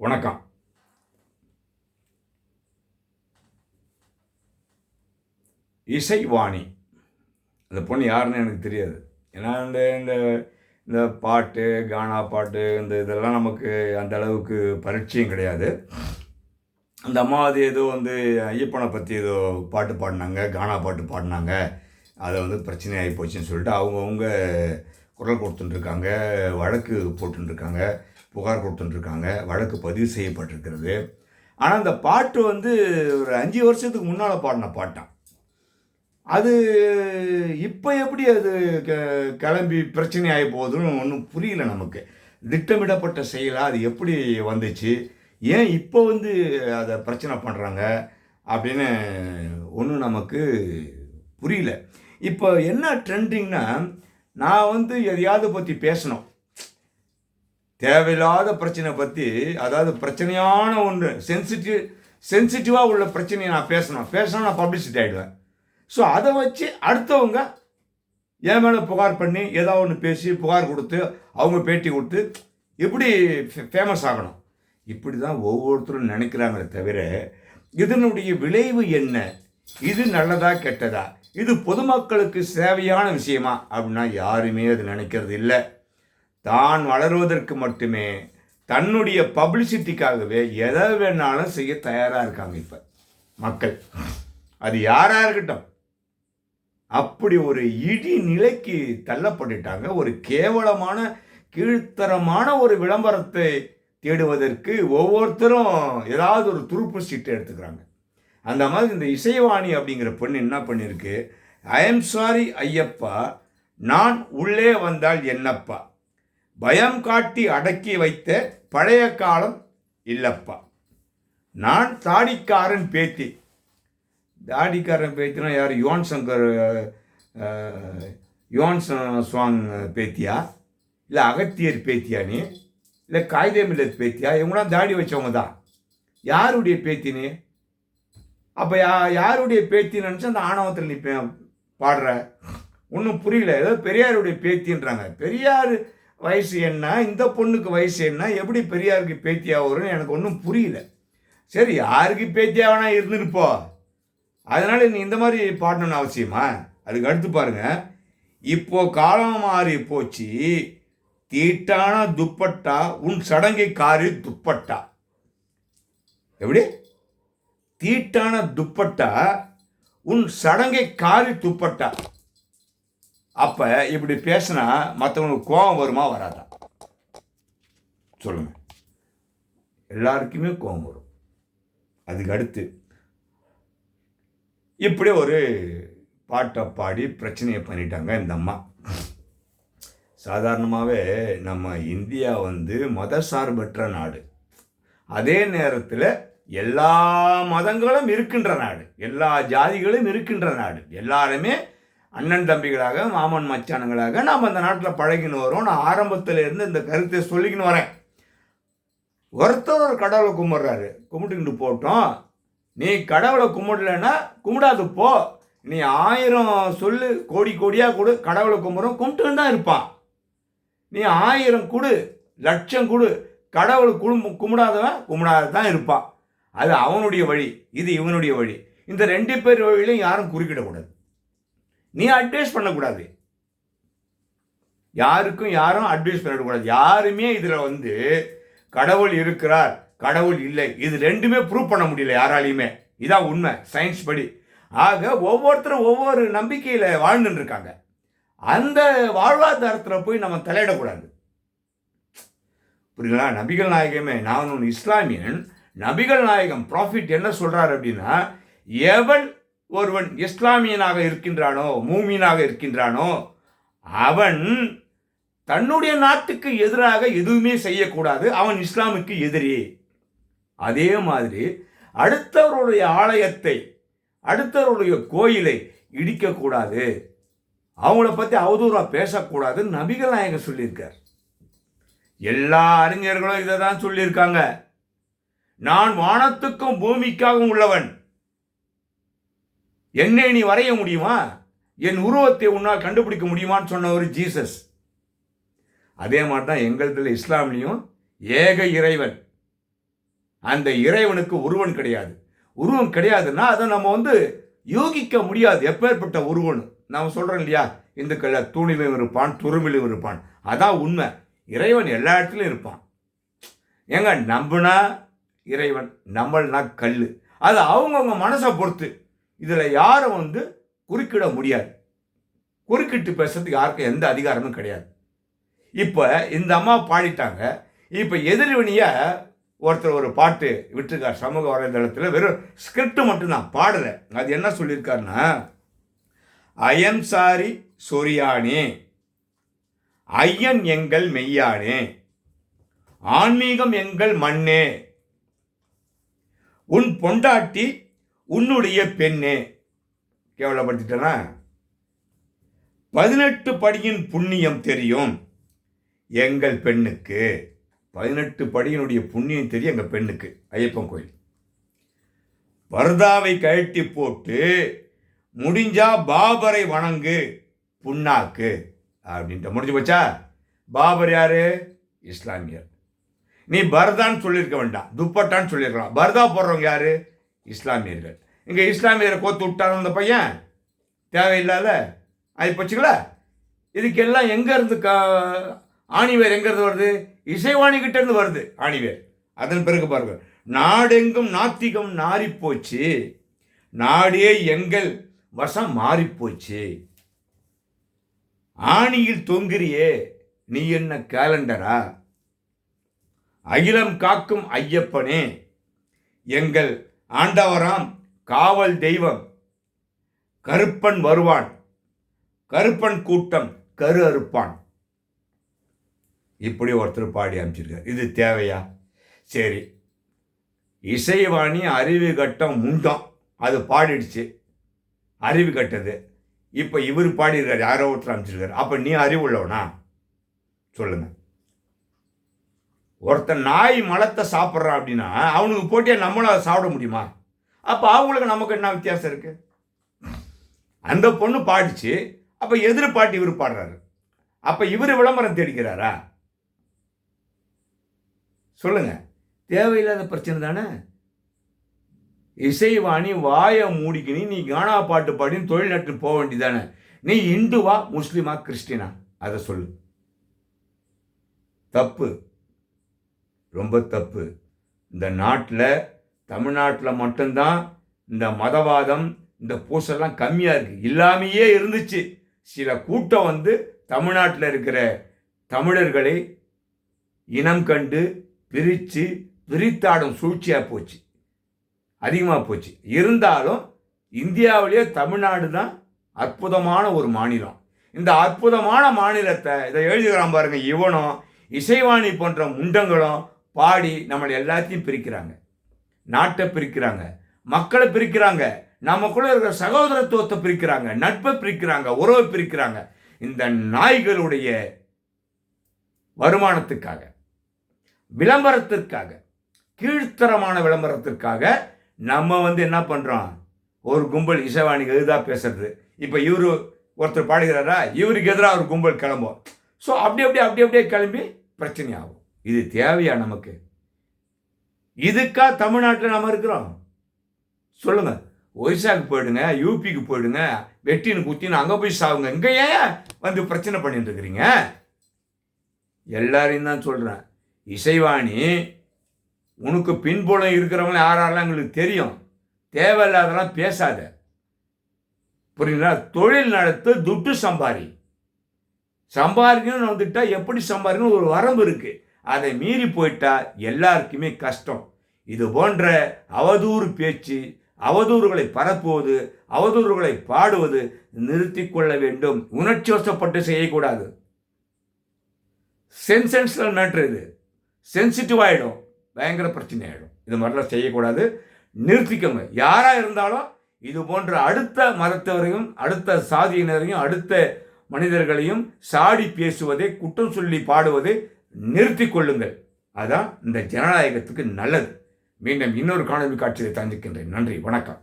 வணக்கம். இசைவாணி. அந்த பொண்ணு யாருன்னு எனக்கு தெரியாது. ஏன்னா இந்த இந்த இந்த பாட்டு கானா பாட்டு இந்த இதெல்லாம் நமக்கு அந்த அளவுக்கு பரிச்சயம் கிடையாது. அந்த அம்மா அது ஏதோ வந்து ஐயப்பனை பற்றி ஏதோ பாட்டு பாடினாங்க கானா பாட்டு பாடினாங்க. அதை வந்து பிரச்சனையாகி போச்சுன்னு சொல்லிட்டு அவங்கவுங்க குரல் கொடுத்துட்டுருக்காங்க வழக்கு போட்டுருக்காங்க புகார் கொடுத்துட்டுருக்காங்க வழக்கு பதிவு செய்யப்பட்டிருக்கிறது. ஆனால் அந்த பாட்டு வந்து ஒரு அஞ்சு வருஷத்துக்கு முன்னால் பாடின பாட்டான் அது இப்போ எப்படி அது க கிளம்பி பிரச்சனை ஆகி போகுதுன்னு ஒன்றும் புரியல நமக்கு. திட்டமிடப்பட்ட செயலாக அது எப்படி வந்துச்சு? ஏன் இப்போ வந்து அதை பிரச்சனை பண்ணுறாங்க அப்படின்னு ஒன்றும் நமக்கு புரியல. இப்போ என்ன ட்ரெண்டிங்னா நான் வந்து எதையாவது பற்றி பேசணும். தேவையில்லாத பிரச்சனை பற்றி அதாவது பிரச்சனையான ஒன்று சென்சிட்டிவ் சென்சிட்டிவாக உள்ள பிரச்சனையை நான் பேசணும். பேசினா நான் பப்ளிசிட்டி ஆகிடுவேன் ஸோ அதை வச்சு அடுத்தவங்க என் மேலே புகார் பண்ணி ஏதாவது ஒன்று பேசி புகார் கொடுத்து அவங்க பேட்டி கொடுத்து எப்படி ஃபேமஸ் ஆகணும்? இப்படி தான் ஒவ்வொருத்தரும் நினைக்கிறாங்களே தவிர இதனுடைய விளைவு என்ன? இது நல்லதா கெட்டதா? இது பொதுமக்களுக்கு சேவையான விஷயமா? அப்படின்னா யாருமே அது நினைக்கிறது இல்லை. தான் வளருவதற்கு மட்டுமே தன்னுடைய பப்ளிசிட்டிக்காகவே எதை வேணாலும் செய்ய தயாராக இருக்காங்க இப்போ மக்கள். அது யாராக இருக்கட்டும். அப்படி ஒரு இடி நிலைக்கு தள்ளப்பட்டுட்டாங்க. ஒரு கேவலமான கீழ்த்தரமான ஒரு விளம்பரத்தை தேடுவதற்கு ஒவ்வொருத்தரும் ஏதாவது ஒரு துருப்பு சீட்டை எடுத்துக்கிறாங்க. அந்த மாதிரி இந்த இசைவாணி அப்படிங்கிற பெண் என்ன பண்ணியிருக்கு ஐ எம் சாரி ஐயப்பா நான் உள்ளே வந்தால் என்னப்பா? பயம் காட்டி அடக்கி வைத்த பழைய காலம் இல்லப்பா. நான் தாடிக்காரன் பேத்தி. தாடிக்காரன் பேத்தினா யார்? யுவான் சங்கர் அஹ், யுவான் சுவாங் பேத்தியா? இல்லை அகத்தியர் பேத்தியா நீ? இல்லை காகிதே மில்லத் பேத்தியா? இவங்களாம் தாடி வச்சவங்க தான். யாருடைய பேத்தி நீ? அப்போ யா யாருடைய பேத்தி நினச்சா அந்த ஆணவத்தில் நீ பாடுற. ஒன்றும் புரியல. ஏதோ பெரியாருடைய பேத்தின்றாங்க. பெரியார் வயசு என்ன? இந்த பொண்ணுக்கு வயசு என்ன? எப்படி பெரியாருக்கு பேத்தியாக வரும்னு எனக்கு ஒன்றும் புரியல. சரி யாருக்கு பேத்தியாக வேணா இருந்துருப்போ அதனால் நீ இந்த மாதிரி பாடணும்னு அவசியமா? அதுக்கு அடுத்து பாருங்கள் இப்போ காலம் மாறி போச்சு. தீட்டான துப்பட்டா உன் சடங்கை காரி துப்பட்டா. எப்படி? தீட்டான துப்பட்டா உன் சடங்கை காரி துப்பட்டா. அப்போ இப்படி பேசினா மற்றவங்களுக்கு கோபம் வருமா வராதா? சொல்லுங்க. எல்லாருக்குமே கோபம் வரும். அதுக்கு அடுத்து இப்படி ஒரு பாட்டை பாடி பிரச்சனையை பண்ணிட்டாங்க இந்த அம்மா. சாதாரணமாகவே நம்ம இந்தியா வந்து மத சார்பற்ற நாடு. அதே நேரத்தில் எல்லா மதங்களும் இருக்கின்ற நாடு. எல்லா ஜாதிகளும் இருக்கின்ற நாடு. எல்லாருமே அண்ணன் தம்பிகளாக மாமன் மச்சானுங்களாக நாம் அந்த நாட்டில் பழகின்னு வரோம். நான் ஆரம்பத்தில் இருந்து இந்த கருத்தை சொல்லிக்கின்னு வரேன். ஒருத்தர் ஒரு கடவுளை கும்பிட்றாரு. கும்பிட்டுக்கிட்டு போட்டோம். நீ கடவுளை கும்பிடலன்னா கும்பிடாது போ. நீ ஆயிரம் சொல்லு கோடி கோடியாக கொடு கடவுளை கும்பிட்றோம். கும்பிட்டுன்னு தான் இருப்பான். நீ ஆயிரம் கொடு லட்சம் கொடு கடவுள் குடும்ப கும்பிடாதவன் கும்பிடாத தான் இருப்பான். அது அவனுடைய வழி இது இவனுடைய வழி. இந்த ரெண்டு பேர் வழியிலையும் யாரும் குறுக்கிடக்கூடாது. நீ அட்வைஸ் பண்ணக்கூடாது. யாருக்கும் யாரும் அட்வைஸ் பண்ணக்கூடாது. யாருமே இதில் வந்து கடவுள் இருக்கிறார் கடவுள் இல்லை. இது ரெண்டுமே ப்ரூவ் பண்ண முடியல யாராலையுமே. இதான் உண்மை சயின்ஸ் படி. ஆக ஒவ்வொருத்தரும் ஒவ்வொரு நம்பிக்கையில் வாழ்ந்துட்டு இருக்காங்க. அந்த வாழ்வாதாரத்தில் போய் நம்ம தலையிடக்கூடாது. புரியுங்களா நபிகள் நாயகமே நான் ஒன்று இஸ்லாமியன். நபிகள் நாயகம் ப்ராஃபிட் என்ன சொல்கிறார் அப்படின்னா எவன் ஒருவன் இஸ்லாமியனாக இருக்கின்றானோ மூமியனாக இருக்கின்றானோ அவன் தன்னுடைய நாட்டுக்கு எதிராக எதுவுமே செய்யக்கூடாது அவன் இஸ்லாமுக்கு எதிரி. அதே மாதிரி அடுத்தவருடைய ஆலயத்தை அடுத்தவருடைய கோயிலை இடிக்கக்கூடாது. அவங்கள பற்றி அவதூறாக பேசக்கூடாது நபிகள் நாயகர் சொல்லியிருக்கார். எல்லா அறிஞர்களும் இதை தான் சொல்லியிருக்காங்க. நான் வானத்துக்கும் பூமிக்காகவும் உள்ளவன். என்னை நீ வரைய முடியுமா? என் உருவத்தை உன்னால் கண்டுபிடிக்க முடியுமான்னு சொன்னவர் ஜீசஸ். அதே மாதிரி தான் எங்களதுல இஸ்லாம்லேயும் ஏக இறைவன். அந்த இறைவனுக்கு உருவன் கிடையாது. உருவம் கிடையாதுன்னா அதை நம்ம வந்து யோகிக்க முடியாது. எப்பேற்பட்ட உருவன். நாம் சொல்கிறோம் இல்லையா? இந்துக்கள தூணிலும் இருப்பான் துரும்பிலும் இருப்பான். அதான் உண்மை. இறைவன் எல்லா இடத்துலையும் இருப்பான். ஏங்க நம்புனா இறைவன் நம்மள்னா கல் அது அவங்கவுங்க மனசை பொறுத்து. இதில் யாரும் வந்து குறுக்கிட முடியாது. குறுக்கிட்டு பேசுறதுக்கு யாருக்கும் எந்த அதிகாரமும் கிடையாது. இப்போ இந்த அம்மா பாடிட்டாங்க. இப்போ எதிர்வினியாக ஒருத்தர் ஒரு பாட்டு விட்டுருக்கார் சமூக வலைதளத்தில். வெறும் ஸ்கிரிப்ட் மட்டும்தான் பாடலை. அது என்ன சொல்லியிருக்காருன்னா அயம் சாரி சொரியானே ஐயன் எங்கள் மெய்யானே. ஆன்மீகம் எங்கள் மண்ணே. உன் பொண்டாட்டி உன்னுடைய பெண்ணே. கேவலப்படுத்திட்டனா? பதினெட்டு படியின் புண்ணியம் தெரியும். எங்கள் பெண்ணுக்கு. பதினெட்டு படியினுடைய புண்ணியம் தெரியும் எங்கள் பெண்ணுக்கு ஐயப்பன் கோயில். வர்தாவை கழட்டி போட்டு முடிஞ்சா பாபரை வணங்கு புண்ணாக்கு அப்படின்ட்டு. முடிஞ்சு போச்சா? பாபர் யாரு? இஸ்லாமியர். நீ பரதான்னு சொல்லியிருக்க வேண்டாம் துப்பட்டான்னு சொல்லியிருக்கலாம் பரதா போடுறவங்க யாரு? இஸ்லாமியர்கள். இங்கே இஸ்லாமியரை கோத்து விட்டான் அந்த பையன்? தேவையில்லாத? ஆகி போச்சுங்களா. இதுக்கெல்லாம் எங்கேருந்து கா ஆணிவேர் எங்கேருந்து வருது? இசைவாணி வருது ஆணிவேர். அதன் பிறகு பாருங்கள். நாடெங்கும் நாத்திகம் நாறிப்போச்சு நாடே எங்கள் வசம் மாறிப்போச்சு ஆணியில் தொங்குறியே நீ என்ன கேலண்டரா? அகிலம் காக்கும் ஐயப்பனே எங்கள் ஆண்டவராம் காவல் தெய்வம். கருப்பன் வருவான். கருப்பன் கூட்டம் கரு அறுப்பான். இப்படி ஒருத்தர் பாடி அமைச்சிருக்கார். இது தேவையா? சரி. இசைவாணி அறிவு கட்டம் முண்டம். அது பாடிடுச்சு. அறிவு கட்டது. இப்போ இவர் பாடியிருக்கார். யாரோ ஒருத்தர் அமைச்சிருக்காரு. அப்போ நீ அறிவுள்ளவனா? சொல்லுங்கள் ஒருத்தன் நாய் மலத்தை சாப்பிட்றான் அப்படின்னா அவனுக்கு போட்டியாக நம்மளும் அதை சாப்பிட முடியுமா? அப்போ அவங்களுக்கு நமக்கு என்ன வித்தியாசம் இருக்கு? அந்த பொண்ணு பாடிச்சு அப்போ எதிர் பாட்டு இவர் பாடுறாரு. அப்போ இவர் விளம்பரம் தேடிக்கிறாரா? சொல்லுங்க. தேவையில்லாத பிரச்சனை தானே? இசைவாணி வாயை மூடிக்கினி நீ கானா பாட்டு பாடின்னு தொழில் நட்டு போக வேண்டியதானே நீ இந்துவா முஸ்லீமா கிறிஸ்டினா? அதை சொல்லு. தப்பு. ரொம்ப தப்பு. இந்த நாட்டில் தமிழ்நாட்டில் மட்டும்தான் இந்த மதவாதம் இந்த பூசெல்லாம் கம்மியாக இருக்குது இல்லாமையே இருந்துச்சு. சில கூட்டம் வந்து தமிழ்நாட்டில் இருக்கிற தமிழர்களை இனம் கண்டு பிரித்து பிரித்தாடும் சூழ்ச்சியாக போச்சு. அதிகமாக போச்சு. இருந்தாலும் இந்தியாவிலேயே தமிழ்நாடு தான் அற்புதமான ஒரு மாநிலம். இந்த அற்புதமான மாநிலத்தை இதை எழுதுகிறான் பாருங்கள் இவனும் இசைவாணி போன்ற முண்டங்களும் பாடி நம்மளை எல்லாத்தையும் பிரிக்கிறாங்க. நாட்டை பிரிக்கிறாங்க. மக்களை பிரிக்கிறாங்க. நமக்குள்ள இருக்கிற சகோதரத்துவத்தை பிரிக்கிறாங்க. நட்பை பிரிக்கிறாங்க. உறவை பிரிக்கிறாங்க. இந்த நாய்களுடைய வருமானத்துக்காக விளம்பரத்திற்காக கீழ்த்தரமான விளம்பரத்திற்காக நம்ம வந்து என்ன பண்ணுறோம் ஒரு கும்பல் இசைவாணிக்கு எதிராக பேசுறது. இப்போ இவர் ஒருத்தர் பாடுகிறாரா? இவருக்கு எதிராக ஒரு கும்பல் கிளம்பும். ஸோ அப்படி அப்படியே அப்படி அப்படியே கிளம்பி பிரச்சனையாகும். இது தேவையா நமக்கு? இதுக்கா தமிழ்நாட்டில் நம்ம இருக்கிறோம். சொல்லுங்க. ஒரிசாக்கு போயிடுங்க யூபிக்கு போயிடுங்க வெட்டின்னு குத்தின்னு அங்கே போய் சாவுங்க. இங்கே ஏன் வந்து பிரச்சனை பண்ணிட்டு இருக்கிறீங்க? எல்லாரையும் தான் சொல்கிறேன் இசைவாணி உனக்கு பின்புலம் இருக்கிறவங்க யாரெல்லாம் எங்களுக்கு தெரியும்? தேவையில்லாதெல்லாம் பேசாத. புரியுங்களா தொழில் நடத்து துட்டு சம்பாரி. சம்பாதிக்கணும்னு வந்துட்டா எப்படி சம்பாதிக்கணும் ஒரு வரம்பு இருக்குது அதை மீறி போயிட்டா எல்லாருக்குமே கஷ்டம். இது போன்ற அவதூறு பேச்சு அவதூறுகளை பரப்புவது அவதூறுகளை பாடுவது நிறுத்தி கொள்ள வேண்டும். உணர்ச்சி வசப்பட்டு செய்யக்கூடாது. சென்சென்ஷனல் மேட்ரு இது. சென்சிட்டிவ் ஆகிடும் பயங்கர பிரச்சனை ஆகிடும் இது மாதிரிலாம் செய்யக்கூடாது. நிறுத்திக்கோங்க. யாராக இருந்தாலும் இது போன்ற அடுத்த மதத்தவரையும் அடுத்த சாதியினரையும் அடுத்த மனிதர்களையும் சாடி பேசுவதை குற்றம் சொல்லி பாடுவதை நிறுத்தி கொள்ளுங்கள் அதான் இந்த ஜனநாயகத்துக்கு நல்லது. மீண்டும் இன்னொரு காணொலி காட்சியை தந்திக்கின்றேன் நன்றி. வணக்கம்.